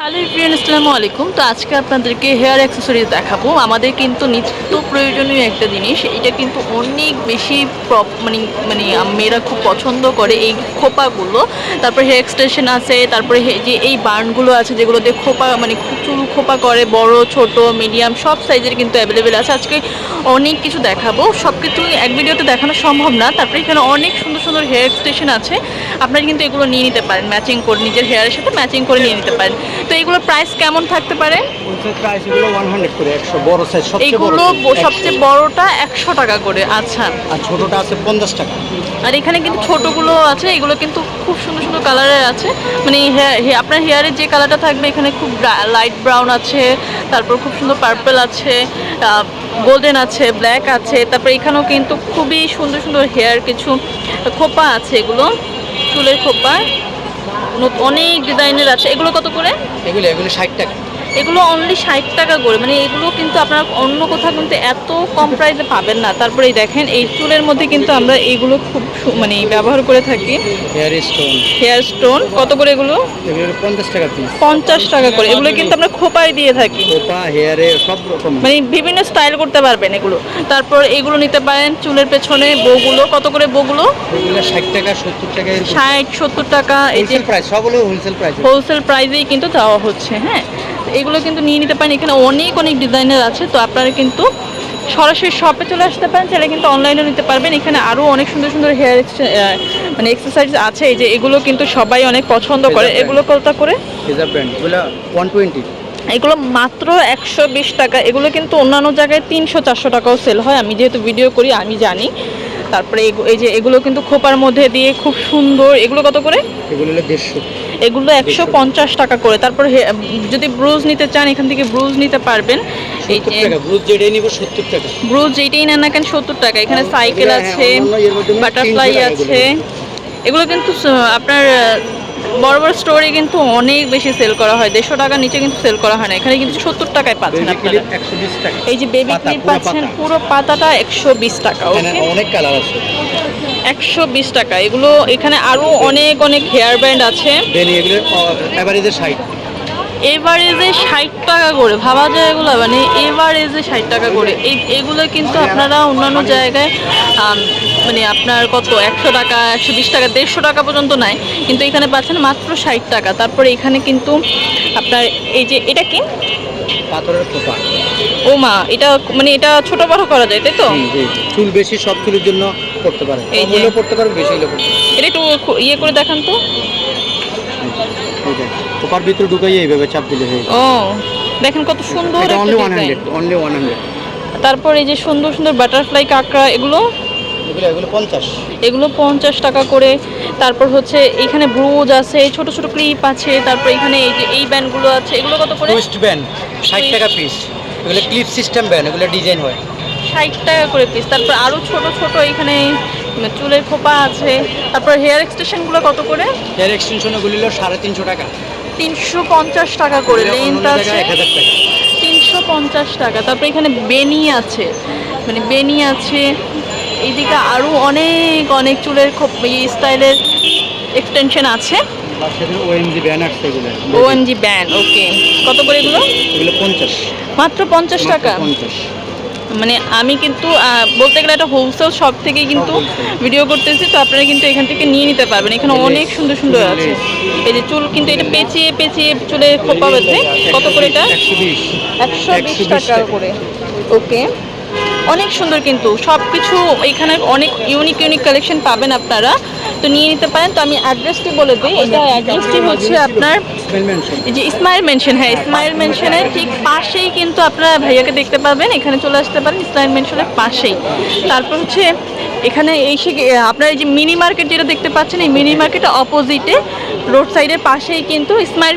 Hello friend আসসালামু আলাইকুম। তো আজকে আপনাদেরকে হেয়ার অ্যাক্সেসরিজ দেখাবো। আমাদের কিন্তু নিত্য প্রয়োজনীয় একটা জিনিস, এটা কিন্তু অনেক বেশি মানে মানে মেয়েরা খুব পছন্দ করে এই খোপাগুলো। তারপরে হেয়ার এক্সটেনশন আছে, তারপরে যে এই বার্নগুলো আছে যেগুলো দিয়ে খোপা মানে খুব চুল খোপা করে, বড়, ছোট, মিডিয়াম, সব সাইজের কিন্তু অ্যাভেলেবেল আছে। আজকে অনেক কিছু দেখাবো। সব কিছু এক ভিডিওতে দেখানো সম্ভব না। তারপরে এখানে অনেক সুন্দর হেয়ার স্টেশন আছে আপনারা কিন্তু এগুলো নিয়ে নিতে পারেন ম্যাচিং করে নিজের হেয়ারের সাথে ম্যাচিং করে নিয়ে নিতে পারেন। তো এগুলোর প্রাইস কেমন থাকতে পারে? এগুলো সবচেয়ে বড় এইগুলো size, ব- 100 সবচেয়ে বড়টা একশো টাকা করে আচ্ছা। আর ছোটটা আছে পঞ্চাশ টাকা। আর এখানে কিন্তু ছোটগুলো আছে এগুলো কিন্তু খুব সুন্দর সুন্দর কালারের আছে। মানে আপনার হেয়ারের যে কালারটা থাকবে এখানে খুব লাইট ব্রাউন আছে তারপর খুব সুন্দর পার্পল আছে গোল্ডেন আছে, ব্ল্যাক আছে, তারপর এখানেও কিন্তু খুবই সুন্দর সুন্দর হেয়ার কিছু খোপা আছে এগুলো, চুলের খোপা অনেক ডিজাইনের আছে। এগুলো কত করে? এগুলো এগুলো ষাট টাকা। এগুলো অনলি ষাট টাকা করে। মানে এগুলো কিন্তু আপনারা অন্য কোথাও কিন্তু এত কম প্রাইসে পাবেন না। তারপরে এই দেখেন এই চুলের মধ্যে কিন্তু আমরা এগুলো খুব মানে ব্যবহার করে থাকি। হেয়ার স্টোন হেয়ার স্টোন কত করে এগুলো? পঞ্চাশ টাকা পঞ্চাশ টাকা করে। এগুলো কিন্তু আমরা খোপায় দিয়ে থাকি। কোপা হেয়ারে সব রকম। মানে বিভিন্ন স্টাইল করতে পারবেন এগুলো। তারপর এগুলো নিতে পারেন চুলের পেছনে বউগুলো কত করে বউগুলো ষাট টাকা সত্তর টাকা ষাট সত্তর টাকা এই যে wholesale price wholesale price wholesale প্রাইসেই কিন্তু দেওয়া হচ্ছে হ্যাঁ। এগুলো কিন্তু নিয়ে নিতে পারেন। এখানে অনেক অনেক ডিজাইনের আছে তো আপনারা কিন্তু সরাসরি শপে চলে আসতে পারেন চাইলে কিন্তু অনলাইনেও নিতে পারবেন। এখানে আরও অনেক সুন্দর সুন্দর হেয়ার মানে এক্সারসাইজ আছে। এই যে এগুলো কিন্তু সবাই অনেক পছন্দ করে। এগুলো কত করে? এগুলো মাত্র একশো বিশ টাকা। এগুলো কিন্তু অন্যান্য জায়গায় তিনশো চারশো টাকাও সেল হয়। আমি যেহেতু ভিডিও করি আমি জানি। তারপরে এই যে এগুলো কিন্তু খোপার মধ্যে দিয়ে খুব সুন্দর এগুলো কত করে? এগুলো দেড়শো। এগুলো একশো পঞ্চাশ টাকা করে। তারপর যদি ব্রুজ নিতে চান এখান থেকে ব্রুজ নিতে পারবেন। এই যে টাকা ব্রুজ যেটাই নিব সত্তর টাকা। ব্রুজ যেটাই নেন না কেন সত্তর টাকা। এখানে সাইকেল আছে হ্যাঁ, মধ্যে বাটারফ্লাই আছে। এগুলো। কিন্তু আপনার বড় বড় স্টোরে কিন্তু অনেক বেশি সেল করা হয়। দেড়শো টাকার নিচে কিন্তু সেল করা হয় না। এখানে কিন্তু সত্তর টাকায় পাচ্ছেন আপনারা। এই যে বেবি ক্লিপ পাচ্ছেন পুরো পাতাটা একশো বিশ টাকা অনেক কালার আছে। একশো বিশ টাকা। এগুলো এখানে আরও অনেক অনেক হেয়ার ব্যান্ড আছে। এগুলো ষাট এভারেজে ষাট টাকা করে ভাবা যায় এগুলো? মানে এভারেজে ষাট টাকা করে। এই এগুলো কিন্তু আপনারা অন্যান্য জায়গায় মানে আপনার কত? একশো টাকা একশো বিশ টাকা দেড়শো টাকা পর্যন্ত নাই। কিন্তু এখানে পাচ্ছেন মাত্র ষাট টাকা। তারপরে এখানে কিন্তু আপনার এই যে এটা কি? পাথরের খোপা। ও মা এটা মানে এটা ছোট বড় করা যায় তাই তো। চুল বেশি সব চুলের জন্য করতে পারে। এই যে- করতে পারে বেশি হলেও করতে পারে এটা একটু ইয়ে করে দেখান তো। এই খোপার ভিতরে ঢুকাই এইভাবে চাপ দিলে হয়ে ও দেখেন কত সুন্দর এটা অনলি অনলি তারপর এই যে সুন্দর সুন্দর বাটারফ্লাই কাঁকড়া এগুলো? এগুলো এগুলো টাকা করে। তারপর হচ্ছে এখানে ব্রুজ আছে ছোট ছোট ক্লিপ আছে তারপর এখানে এই যে এই ব্যান্ডগুলো আছে এগুলো কত করে? টুইস্ট ব্যান্ড ষাট টাকা পিস এগুলো ক্লিপ সিস্টেম ব্যান্ড এগুলো ডিজাইন হয়। ষাট টাকা করে পিস তারপর আরও ছোট ছোট এখানে চুলের খোপা আছে। তারপর হেয়ার এক্সটেনশনগুলো কত করে? হেয়ার এক্সটেনশন এগুলো হলো সাড়ে তিনশো টাকা। তিনশো পঞ্চাশ টাকা করে লেন্থ আছে। তিনশো পঞ্চাশ টাকা। তারপর এখানে বেনি আছে। মানে বেনি আছে। এইদিকে আরও অনেক অনেক চুলের খুব স্টাইলের এক্সটেনশন আছে। ওএমজি ব্যান্ড আসছে এগুলো। ওএমজি ব্যান্ড ওকে কত করে এগুলো? এগুলো পঞ্চাশ। মাত্র পঞ্চাশ টাকা। পঞ্চাশ। মানে আমি কিন্তু বলতে গেলে একটা হোলসেল শপ থেকে কিন্তু ভিডিও করতেছি তো আপনারা কিন্তু এখান থেকে নিয়ে নিতে পারবেন। এখানে অনেক সুন্দর সুন্দর আছে। এই যে চুল কিন্তু এটা পেঁচিয়ে পেঁচিয়ে চুলে খোপা বেঁধে কত করে এটা? একশো বিশ। একশো বিশ 120 টাকা টাকা। করে। ওকে। অনেক সুন্দর কিন্তু সব কিছু এখানে অনেক ইউনিক ইউনিক কালেকশন পাবেন আপনারা। তো নিয়ে নিতে পারেন। তো আমি অ্যাড্রেসটি বলে দিই। এটা অ্যাড্রেসটি হচ্ছে আপনার এই যে স্মাইল মেনশন হ্যাঁ স্মাইল মেনশনের ঠিক পাশেই কিন্তু আপনারা ভাইয়াকে দেখতে পাবেন। এখানে চলে আসতে পারেন স্মাইল মেনশনের পাশেই। তারপর হচ্ছে এখানে এসে গিয়ে- আপনারা এই যে মিনি মার্কেট যেটা দেখতে পাচ্ছেন, এই মিনি মার্কেটের অপোজিটে রোড সাইডের পাশেই কিন্তু স্মাইল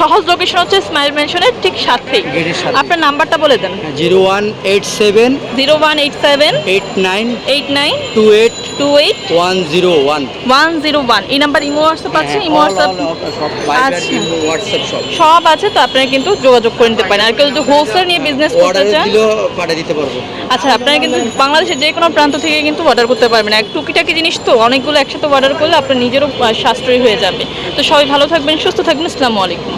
সহজ লোকেশন হচ্ছে স্মাইল মেনশনের ঠিক সাথেই সাথে। আপনার নাম্বারটা বলে দেন zero one eight seven zero one eight seven eight nine eight nine two eight two eight one zero one one zero one এই নাম্বার ইমো হোয়াটসঅ্যাপ আছে? ইমো হোয়াটসঅ্যাপ আচ্ছা। হোয়াটসঅ্যাপ সব সব। আছে তো আপনারা কিন্তু যোগাযোগ করে নিতে পারেন। আর কেউ যদি হোলসেল নিয়ে বিজনেস করতে চান পাঠিয়ে দিতে পারব। আচ্ছা আপনারা কিন্তু বাংলাদেশের যে কোনো প্রান্ত থেকে কিন্তু অর্ডার করতে পারবেন। এক টুকিটাকি জিনিস তো অনেকগুলো একসাথে অর্ডার করলে আপনার নিজেরও সাশ্রয়ী হয়ে যাবে। তো সবাই ভালো থাকবেন সুস্থ থাকবেন। আসসালামু আলাইকুম।